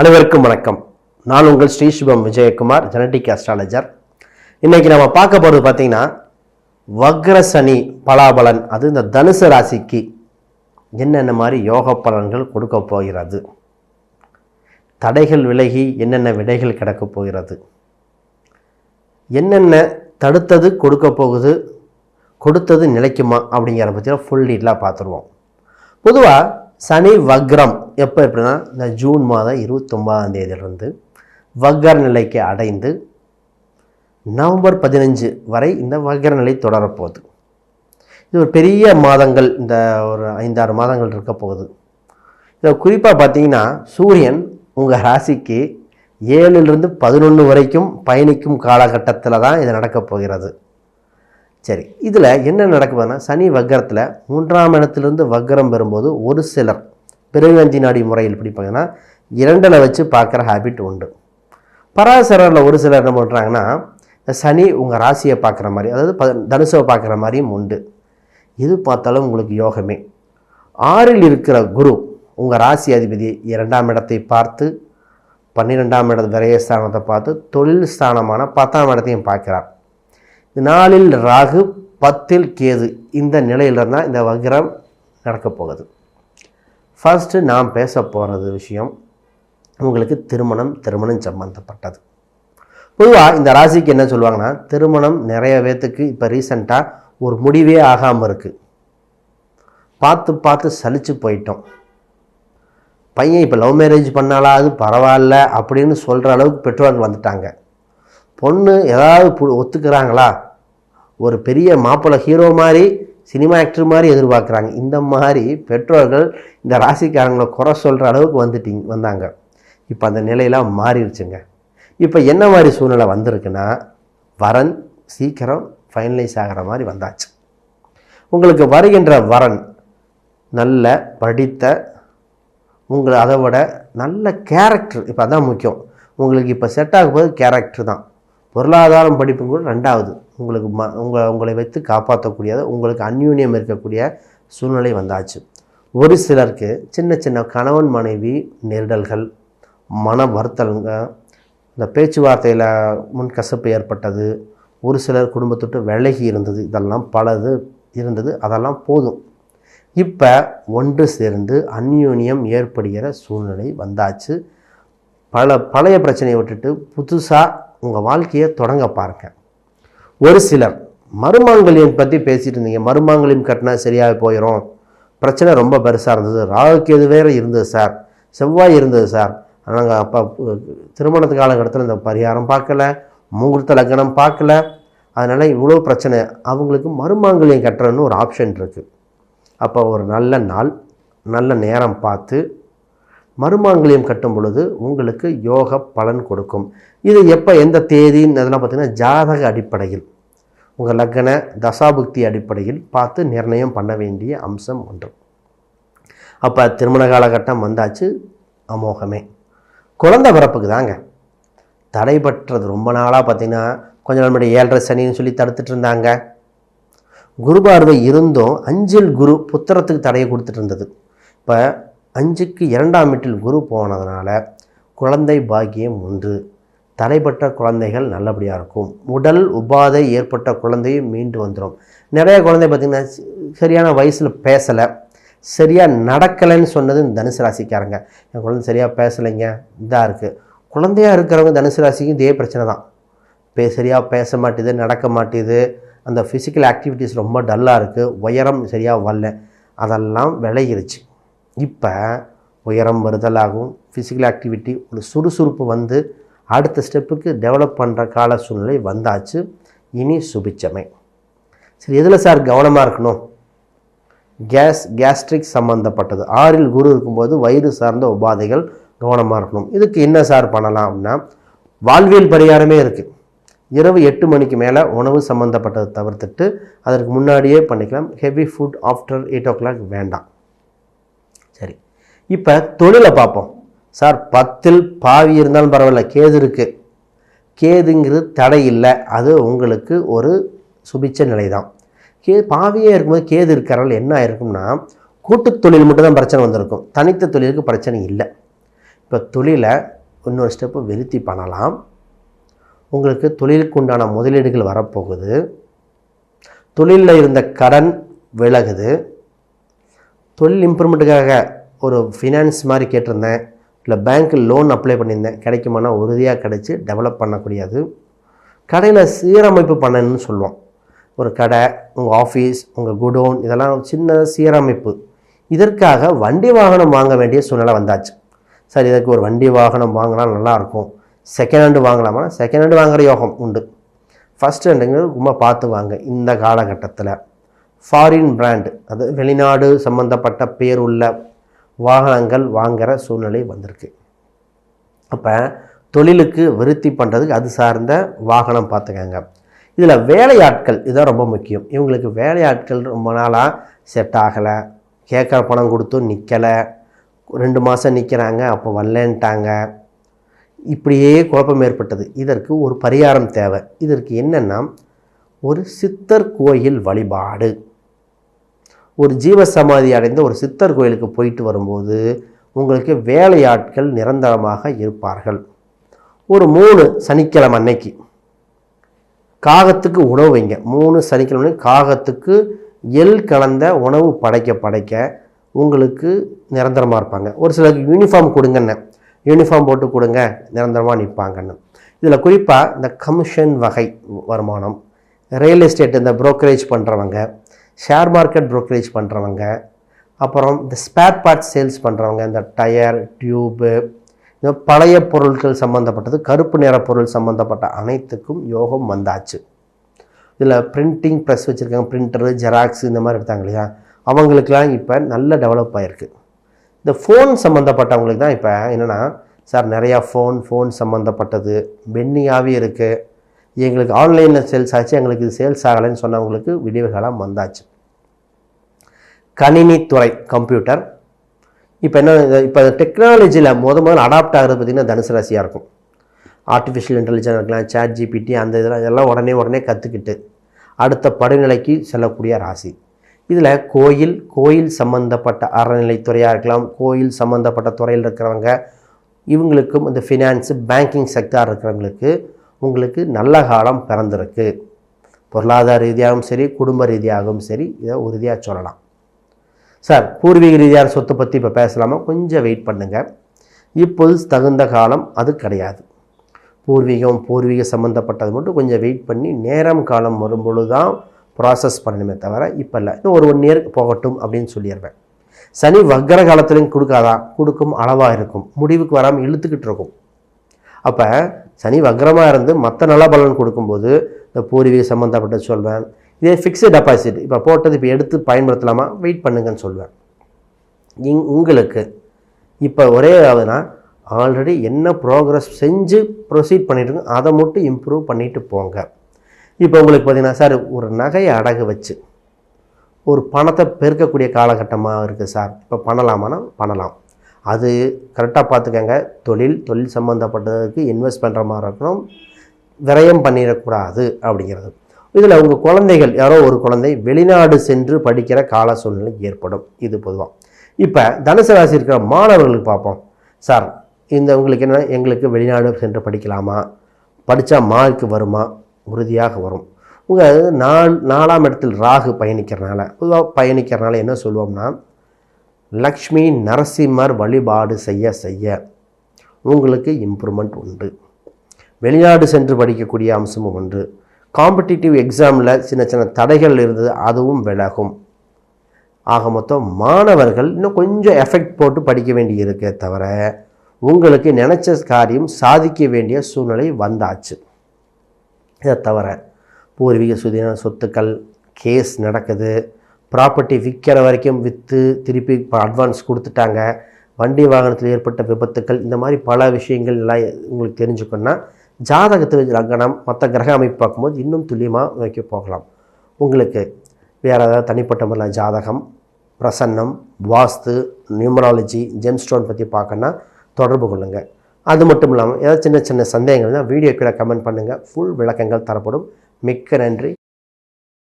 அனைவருக்கும் வணக்கம். நான் உங்கள் ஸ்ரீ சுபம் விஜயகுமார் ஜெனட்டிக் அஸ்ட்ராலஜர் இன்றைக்கி நம்ம பார்க்க போகிறது பார்த்திங்கன்னா வக்ரசனி பலாபலன் அது இந்த தனுசு ராசிக்கு என்னென்ன மாதிரி யோக பலன்கள் கொடுக்க போகிறது? தடைகள் விலகி என்னென்ன விடைகள் கிடக்கப் போகிறது? என்னென்ன தடுத்தது கொடுக்க போகுது? கொடுத்தது நிலைக்குமா? அப்படிங்கிற பற்றின ஃபுல் டீட்டெயிலாக பார்த்துருவோம். பொதுவாக சனி வக்ரம். எப்போ எப்படின்னா இந்த ஜூன் மாதம் இருபத்தொம்பதாம் தேதியிலிருந்து வக்ர நிலைக்கு அடைந்து நவம்பர் பதினஞ்சு வரை இந்த வக்ர நிலை தொடரப்போகுது. இது ஒரு பெரிய மாதங்கள் இந்த ஒரு ஐந்தாறு மாதங்கள் இருக்க போகுது. இதில் குறிப்பாக பார்த்தீங்கன்னா சூரியன் உங்கள் ராசிக்கு ஏழுலேருந்து பதினொன்று வரைக்கும் பயணிக்கும் காலகட்டத்தில் தான் இது நடக்கப் போகிறது. சரி இதில் என்ன நடக்குதுன்னா சனி வக்கரத்தில் மூன்றாம் இடத்துலேருந்து வக்கரம் பெறும்போது ஒரு சிலர் பிறவஞ்சி நாடி முறையில் பிடிப்பாங்கன்னா இரண்டில் வச்சு பார்க்குற ஹேபிட் உண்டு. பராசரில் ஒரு சிலர் என்ன பண்ணுறாங்கன்னா சனி உங்கள் ராசியை பார்க்குற மாதிரி அதாவது ப தனுசவை பார்க்குற மாதிரியும் உண்டு. எது பார்த்தாலும் உங்களுக்கு யோகமே. ஆறில் இருக்கிற குரு உங்கள் ராசி அதிபதி இரண்டாம் இடத்தை பார்த்து பன்னிரெண்டாம் இட விரயஸ்தானத்தை பார்த்து தொழில் ஸ்தானமான பத்தாம் இடத்தையும் பார்க்கிறார். நாளில் ராகு பத்தில் கேது. இந்த நிலையில் இருந்தால் இந்த வக்ரம் நடக்கப் போகுது. ஃபஸ்ட்டு நாம் பேச போகிறது விஷயம் உங்களுக்கு திருமணம் திருமணம் சம்பந்தப்பட்டது. பொதுவாக இந்த ராசிக்கு என்ன சொல்லுவாங்கன்னா திருமணம் நிறைய பேர்த்துக்கு இப்போ ரீசண்டாக ஒரு முடிவே ஆகாமல் இருக்குது பார்த்து பார்த்து சலித்து போயிட்டோம். பையன் இப்போ லவ் மேரேஜ் பண்ணாலா அது பரவாயில்ல அப்படின்னு சொல்கிற அளவுக்கு பெற்றோர்கள் வந்துட்டாங்க. பொண்ணு ஏதாவது பு- ஒத்துக்கிறாங்களா? ஒரு பெரிய மாப்பிள்ளை ஹீரோ மாதிரி சினிமா ஆக்டர் மாதிரி எதிர்பார்க்குறாங்க. இந்த மாதிரி பெற்றோர்கள் இந்த ராசிக்காரங்களை குறை சொல்கிற அளவுக்கு வந்துட்டீங்க வந்தாங்க. இப்போ அந்த நிலையெல்லாம் மாறிடுச்சுங்க. இப்போ என்ன மாதிரி சூழ்நிலை வந்திருக்குன்னா வரன் சீக்கிரம் ஃபைனலைஸ் ஆகிற மாதிரி வந்தாச்சு. உங்களுக்கு வருகின்ற வரன் நல்ல படித்த உங்களை அதை விட நல்ல கேரக்டர் இப்போ அதான் முக்கியம். உங்களுக்கு இப்போ செட் ஆகும் போது கேரக்டர் தான். பொருளாதாரம் படிப்பு கூட ரெண்டாவது. உங்களுக்கு ம உங்களை உங்களை வைத்து காப்பாற்றக்கூடியது உங்களுக்கு அந்யூன்யம் இருக்கக்கூடிய சூழ்நிலை வந்தாச்சு. ஒரு சிலருக்கு சின்ன சின்ன கணவன் மனைவி நெருடல்கள் மன வருத்தலுங்க இந்த பேச்சுவார்த்தையில் முன்கசப்பு ஏற்பட்டது ஒரு சிலர் குடும்பத்தொட்டு விலகி இருந்தது இதெல்லாம் பலது இருந்தது அதெல்லாம் போதும். இப்போ ஒன்று சேர்ந்து அந்யூன்யம் ஏற்படுகிற சூழ்நிலை வந்தாச்சு. பல பழைய பிரச்சனையை விட்டுட்டு புதுசாக உங்கள் வாழ்க்கையை தொடங்க பாருங்க. ஒரு சிலர் மருமாங்கல்யம் பற்றி பேசிகிட்டு இருந்தீங்க. மருமாங்கல்யம் கட்டினா சரியாக போயிடும் பிரச்சனை ரொம்ப பெருசாக இருந்தது. ராகுக்கு எது வேறு இருந்தது சார் செவ்வாய் இருந்தது சார் நாங்கள் அப்போ திருமணத்து காலகட்டத்தில் இந்த பரிகாரம் பார்க்கல. முகூர்த்த லக்னம் பார்க்கல. அதனால் இவ்வளோ பிரச்சனை. அவங்களுக்கு மருமாங்கல்யம் கட்டுறன்னு ஒரு ஆப்ஷன் இருக்குது அப்போ ஒரு நல்ல நாள் நல்ல நேரம் பார்த்து மருமாங்கல்யம் கட்டும் பொழுது உங்களுக்கு யோக பலன் கொடுக்கும். இது எப்போ எந்த தேதின்னு அதெல்லாம் பார்த்தீங்கன்னா ஜாதக அடிப்படையில். உங்கள் லக்ன தசாபுக்தி அடிப்படையில் பார்த்து நிர்ணயம் பண்ண வேண்டிய அம்சம் ஒன்று. அப்போ திருமண காலகட்டம் வந்தாச்சு அமோகமே. குழந்த பிறப்புக்கு தாங்க. தடைபற்றது ரொம்ப நாளாக பார்த்தீங்கன்னா கொஞ்ச நாள் முன்னாடி ஏழரை சனின்னு சொல்லி தடுத்துட்டு இருந்தாங்க. குரு பார்வை இருந்தும் அஞ்சில் குரு புத்திரத்துக்கு தடையை கொடுத்துட்டு இருந்தது. இப்போ அஞ்சுக்கு இரண்டாம் வீட்டில் குரு போனதுனால குழந்தை பாக்கியம் ஒன்று தடைப்பட்ட குழந்தைகள் நல்லபடியாக இருக்கும். உடல் உபாதை ஏற்பட்ட குழந்தையும் மீண்டு வந்துடும் நிறைய குழந்தை பார்த்திங்கன்னா சரியான வயசில் பேசலை. சரியாக நடக்கலைன்னு சொன்னது இந்த தனுசு ராசிக்காரங்க. என் குழந்தை சரியாக பேசலைங்க. இதாக இருக்குது குழந்தையாக இருக்கிறவங்க தனுசு ராசிக்கும் இதே பிரச்சனை தான். பே சரியாக பேச மாட்டேது நடக்க மாட்டேது. அந்த ஃபிசிக்கல் ஆக்டிவிட்டீஸ் ரொம்ப டல்லாக இருக்குது உயரம் சரியாக வரல. அதெல்லாம் விளையிருச்சு இப்போ உயரம் வருதலாகும் ஃபிசிக்கல் ஆக்டிவிட்டி ஒரு சுறுசுறுப்பு வந்து அடுத்த ஸ்டெப்புக்கு டெவலப் பண்ணுற கால சூழ்நிலை வந்தாச்சு. இனி சுபிச்சமை. சரி எதில் சார் கவனமாக இருக்கணும்? கேஸ் கேஸ்ட்ரிக் சம்மந்தப்பட்டது ஆறில் குரு இருக்கும்போது வயிறு சார்ந்த உபாதைகள் கவனமாக இருக்கணும். இதுக்கு என்ன சார் பண்ணலாம் அப்படின்னா வாழ்வியல் பரிகாரமே இருக்குது இரவு எட்டு மணிக்கு மேலே உணவு சம்மந்தப்பட்டதை தவிர்த்துட்டு அதற்கு முன்னாடியே பண்ணிக்கலாம். Heavy food after eight o'clock வேண்டாம். சரி. இப்போ தொழிலை பார்ப்போம். சார் பத்தில் பாவி இருந்தாலும் பரவாயில்ல கேது இருக்குது கேதுங்கிறது தடை இல்லை. அது உங்களுக்கு ஒரு சுபிச்ச நிலை தான் கே பாவியே இருக்கும்போது கேது இருக்கிறனால என்ன ஆயிருக்கும்னா கூட்டுத் தொழில் மட்டும் தான் பிரச்சனை வந்திருக்கும். தனித்த தொழிலுக்கு பிரச்சனை இல்லை. இப்போ தொழிலை இன்னொரு ஸ்டெப்பு விருத்தி பண்ணலாம். உங்களுக்கு தொழிலுக்கு உண்டான முதலீடுகள் வரப்போகுது. தொழிலில் இருந்த கடன் விலகுது. தொழில் இம்ப்ரூவ்மெண்ட்டுக்காக ஒரு ஃபினான்ஸ் மாதிரி கேட்டிருந்தேன். இல்லை பேங்க்கில் லோன் அப்ளை பண்ணியிருந்தேன். கிடைக்குமானா உறுதியாக கிடைச்சி டெவலப் பண்ணக்கூடியது. கடையில் சீரமைப்பு பண்ணணும்னு சொல்லுவோம். ஒரு கடை உங்கள் ஆஃபீஸ் உங்கள் குடோன் இதெல்லாம் சின்ன சீரமைப்பு. இதற்காக வண்டி வாகனம் வாங்க வேண்டிய சூழ்நிலை வந்தாச்சு. சார் இதற்கு ஒரு வண்டி வாகனம் வாங்கினா நல்லாயிருக்கும். செகண்ட் ஹேண்டு வாங்கலாமா? செகண்ட் ஹேண்டு வாங்குகிற யோகம் உண்டு. ஃபஸ்ட் ஹேண்டுங்க ரொம்ப பார்த்து வாங்க. இந்த காலகட்டத்தில். ஃபாரின் பிராண்டு அது வெளிநாடு சம்மந்தப்பட்ட பேர் உள்ள வாகனங்கள் வாங்குகிற சூழ்நிலை வந்திருக்கு. அப்போ தொழிலுக்கு விருத்தி பண்ணுறதுக்கு அது சார்ந்த வாகனம் பார்த்துக்கங்க. இதில் வேலையாட்கள் இதுதான் ரொம்ப முக்கியம். இவங்களுக்கு வேலையாட்கள் ரொம்ப நாளாக செட் ஆகலை. கேட்குற பணம் கொடுத்தும் நிற்கலை ரெண்டு மாதம் நிற்கிறாங்க அப்போ வரலன்ட்டாங்க. இப்படியே குழப்பம் ஏற்பட்டது. இதற்கு ஒரு பரிகாரம் தேவை. இதற்கு என்னென்னா ஒரு சித்தர் கோயில் வழிபாடு. ஒரு ஜீவசமாதி அடைந்த ஒரு சித்தர் கோயிலுக்கு போயிட்டு வரும்போது உங்களுக்கு வேலையாட்கள் நிரந்தரமாக இருப்பார்கள். ஒரு மூணு சனிக்கிழமை அன்னைக்கு காகத்துக்கு உணவு வைங்க. மூணு சனிக்கிழமை காகத்துக்கு எள் கலந்த உணவு படைக்க படைக்க உங்களுக்கு நிரந்தரமாக இருப்பாங்க. ஒரு சிலருக்கு யூனிஃபார்ம் கொடுங்கன்னு. யூனிஃபார்ம் போட்டு கொடுங்க நிரந்தரமாக நிற்பாங்கன்னு இதில் குறிப்பாக இந்த கமிஷன் வகை வருமானம் ரியல் எஸ்டேட் இந்த ப்ரோக்கரேஜ் பண்ணுறவங்க ஷேர் மார்க்கெட் ப்ரோக்கரேஜ் பண்ணுறவங்க அப்புறம் இந்த ஸ்பேர் பார்ட்ஸ் சேல்ஸ் பண்ணுறவங்க இந்த டயர் டியூபு இந்த பழைய பொருட்கள் சம்மந்தப்பட்டது கருப்பு நிற பொருள் சம்மந்தப்பட்ட அனைத்துக்கும் யோகம் வந்தாச்சு. இதில் பிரிண்டிங் ப்ரெஸ் வச்சுருக்காங்க பிரிண்டரு ஜெராக்ஸ் இந்த மாதிரி எடுத்தாங்க இல்லையா? அவங்களுக்கெல்லாம் இப்போ நல்ல டெவலப் ஆகிருக்கு இந்த ஃபோன் சம்மந்தப்பட்டவங்களுக்கு தான் இப்போ என்னென்னா சார் நிறையா ஃபோன் ஃபோன் சம்மந்தப்பட்டது வெண்ணியாகவே இருக்குது எங்களுக்கு ஆன்லைனில் சேல்ஸ் ஆச்சு எங்களுக்கு இது சேல்ஸ் ஆகலைன்னு சொன்னவங்களுக்கு விடிவுகாலம் வந்தாச்சு. கணினித்துறை கம்ப்யூட்டர். இப்போ என்ன இப்போ டெக்னாலஜியில் முத முதல்ல அடாப்ட் ஆகிறது பார்த்திங்கன்னா தனுசு ராசியாக இருக்கும். ஆர்டிஃபிஷியல் இன்டெலிஜென்ஸ் இருக்கலாம் சேட் ஜிபிடி அந்த இதெல்லாம் இதெல்லாம் உடனே உடனே கற்றுக்கிட்டு அடுத்த படிநிலைக்கு செல்லக்கூடிய ராசி. இதில் கோயில் கோயில் சம்மந்தப்பட்ட அறநிலைத்துறையாக இருக்கலாம் கோயில் சம்மந்தப்பட்ட துறையில் இருக்கிறவங்க இவங்களுக்கும் இந்த ஃபினான்ஸு பேங்கிங் செக்டார் இருக்கிறவங்களுக்கு உங்களுக்கு நல்ல காலம் பிறந்திருக்கு. பொருளாதார ரீதியாகவும் சரி குடும்ப ரீதியாகவும் சரி இதை உறுதியாக சொல்லலாம். சார் பூர்வீக ரீதியான சொத்தை பற்றி இப்போ பேசலாமா? கொஞ்சம் வெயிட் பண்ணுங்கள் இப்போது தகுந்த காலம் அது கிடையாது. பூர்வீகம் பூர்வீக சம்மந்தப்பட்டது மட்டும் கொஞ்சம் வெயிட் பண்ணி நேரம் காலம் வரும்பொழுது தான் ப்ராசஸ் பண்ணணுமே தவிர இப்போ இல்லை. இன்னும் ஒரு ஒன் இயர் போகட்டும் அப்படின்னு சொல்லிடுவேன் சனி வக்கர காலத்துலையும் கொடுக்காதான் கொடுக்கும் அளவாக இருக்கும். முடிவுக்கு வராமல் இழுத்துக்கிட்டு இருக்கும். அப்போ சனி வக்ரமாக இருந்து மற்ற நல்ல பலன் கொடுக்கும்போது இந்த பூர்வீக சம்மந்தப்பட்ட சொல்வேன். இதே ஃபிக்ஸு டெபாசிட் இப்போ போட்டது இப்போ எடுத்து பயன்படுத்தலாமா? வெயிட் பண்ணுங்கன்னு சொல்வேன். இங் உங்களுக்கு இப்போ ஒரே ஆகுதுன்னா ஆல்ரெடி என்ன ப்ரோக்ரஸ் செஞ்சு ப்ரொசீட் பண்ணிட்டு அதை மட்டும் இம்ப்ரூவ் பண்ணிட்டு போங்க. இப்போ உங்களுக்கு பார்த்தீங்கன்னா சார் ஒரு நகையை அடகு வச்சு ஒரு பணத்தை பெருக்கக்கூடிய காலகட்டமாக இருக்குது சார் இப்போ பண்ணலாமான்னா பண்ணலாம். அது கரெக்டாக பார்த்துக்கங்க. தொழில் தொழில் சம்மந்தப்பட்டதுக்கு இன்வெஸ்ட் பண்ணுற மாதிரி இருக்கணும். விரயம் பண்ணிடக்கூடாது அப்படிங்கிறது. இதில் உங்கள் குழந்தைகள் யாரோ ஒரு குழந்தை வெளிநாடு சென்று படிக்கிற கால சூழ்நிலை ஏற்படும். இது பொதுவாக இப்போ தனுசு ராசி இருக்கிற மாணவர்களுக்கு பார்ப்போம். சார் இந்த உங்களுக்கு என்ன எங்களுக்கு வெளிநாடு சென்று படிக்கலாமா? படித்தா மார்க் வருமா? உறுதியாக வரும். உங்கள் நாள் நாலாம் இடத்தில் ராகு பயணிக்கிறனால பொதுவாக பயணிக்கிறனால என்ன சொல்லுவோம்னா லக்ஷ்மி நரசிம்மர் வழிபாடு செய்ய செய்ய உங்களுக்கு இம்ப்ரூவ்மெண்ட் உண்டு. வெளிநாடு சென்று படிக்கக்கூடிய அம்சமும் உண்டு. காம்படிட்டிவ் எக்ஸாமில் சின்ன சின்ன தடைகள் இருந்தது அதுவும் விலகும். ஆக மொத்தம் மாணவர்கள் இன்னும் கொஞ்சம் எஃபெக்ட் போட்டு படிக்க வேண்டி இருக்கே தவிர உங்களுக்கு நினச்ச காரியம் சாதிக்க வேண்டிய சூழ்நிலை வந்தாச்சு. இதை தவிர பூர்வீக சுதீன சொத்துக்கள் கேஸ் நடக்குது. ப்ராப்பர்ட்டி விற்கிற வரைக்கும் விற்று திருப்பி இப்போ அட்வான்ஸ் கொடுத்துட்டாங்க. வண்டி வாகனத்தில் ஏற்பட்ட விபத்துக்கள் இந்த மாதிரி பல விஷயங்கள் எல்லாம் உங்களுக்கு தெரிஞ்சுக்கணுன்னா ஜாதகத்தை வச்சு லக்னம் மற்ற கிரக அமைப்பு பார்க்கும்போது இன்னும் துல்லியமாக வைக்க போகலாம். உங்களுக்கு வேறு ஏதாவது தனிப்பட்ட முறையில் ஜாதகம் பிரசன்னம் வாஸ்து நியூமராலஜி ஜெம்ஸ்டோன் பற்றி பார்க்கணுன்னா தொடர்பு கொள்ளுங்கள் அது மட்டும் இல்லாமல் ஏதாவது சின்ன சின்ன சந்தேகங்கள் வீடியோ கீழே கமெண்ட் பண்ணுங்கள் ஃபுல் விளக்கங்கள் தரப்படும். மிக்க நன்றி.